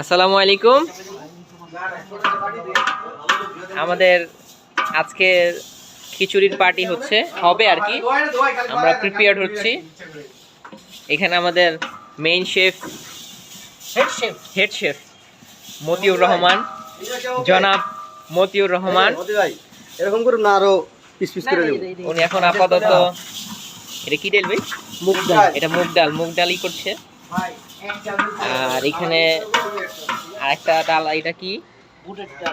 আসসালামু আলাইকুম। আমাদের আজকে খিচুড়ির পার্টি হচ্ছে হবে আর কি। আমরা প্রিপেয়ার্ড হচ্ছি। এখানে আমাদের main chef head chef Motiur Rahman. জনাব মতিউর রহমান। এরকম করুন না আরও পিস পিস করে দেবো। উনি এখন আপাতত এটা কি ডাল ভাই? মুখ ডাল। এটা মুগ ডাল মুগ ডালই করছে। আর এখানে আরেকটা ডাল এটা কি?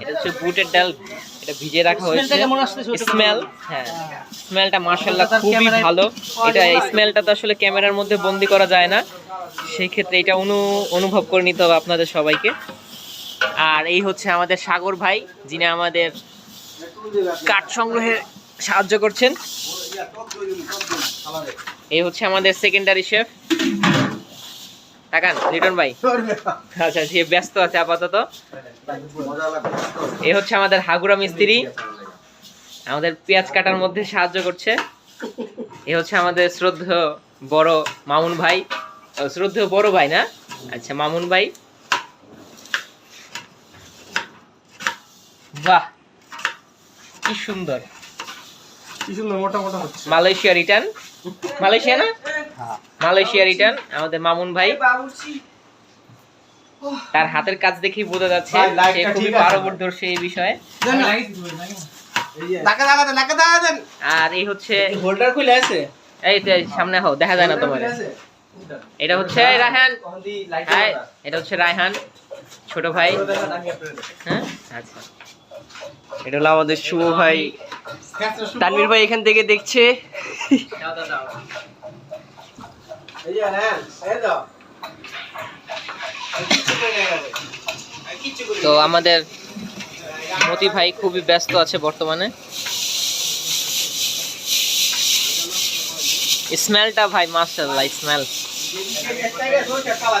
এটা হচ্ছে বুটের ডাল এটা ভিজে রাখা হয়েছে। স্মেল হ্যাঁ। স্মেলটা মার্শাল্লাহ খুবই ভালো। এটা স্মেলটা তো আসলে ক্যামেরার মধ্যে বন্দি করা যায় না। সেই ক্ষেত্রে এটা অনু অনুভব করে নিতে হবে আপনাদের সবাইকে। আর এই হচ্ছে আমাদের সাগর ভাই যিনি আমাদের কাঠ সংগ্রহে সাহায্য করছেন। এই হচ্ছে আমাদের সেকেন্ডারি শেফ তাকান, লিটন ভাই। আচ্ছা সে ব্যস্ত আছে আপাতত। এই হচ্ছে আমাদের হাগুরা মিস্ত্রি। আমাদের পেঁয়াজ কাটার মধ্যে সাহায্য করছে। এ হচ্ছে আমাদের শ্রদ্ধ বড় মামুন ভাই। শ্রদ্ধ বড় ভাই না? আচ্ছা মামুন ভাই। বাহ! কি সুন্দর। কি সুন্দর মোটা মোটা হচ্ছে। মালয়েশিয়া রিটার্ন মালয়েশিয়া না? হ্যাঁ। মালয়েশিয়া রিটার্ন আমাদের মামুন ভাই। তার হাতের কাজ দেখেই বোঝা যাচ্ছে সে খুবই পারদর্শী এই বিষয়ে। আর এই হচ্ছে হোল্ডার খুলে আছে। এই তো সামনে হও দেখা যায় না তোমার এটা হচ্ছে রায়হান। এটা হচ্ছে রায়হান ছোট ভাই। হ্যাঁ? আচ্ছা। এটা হলো আমাদের শুভ ভাই। তানভীর ভাই এখান থেকে দেখছে এই যে হ্যাঁ এই দাও তো আমাদের মতি ভাই খুবই ব্যস্ত আছে বর্তমানে স্মেলটা ভাই মাশাআল্লাহ স্মেল লবণ ছাড়া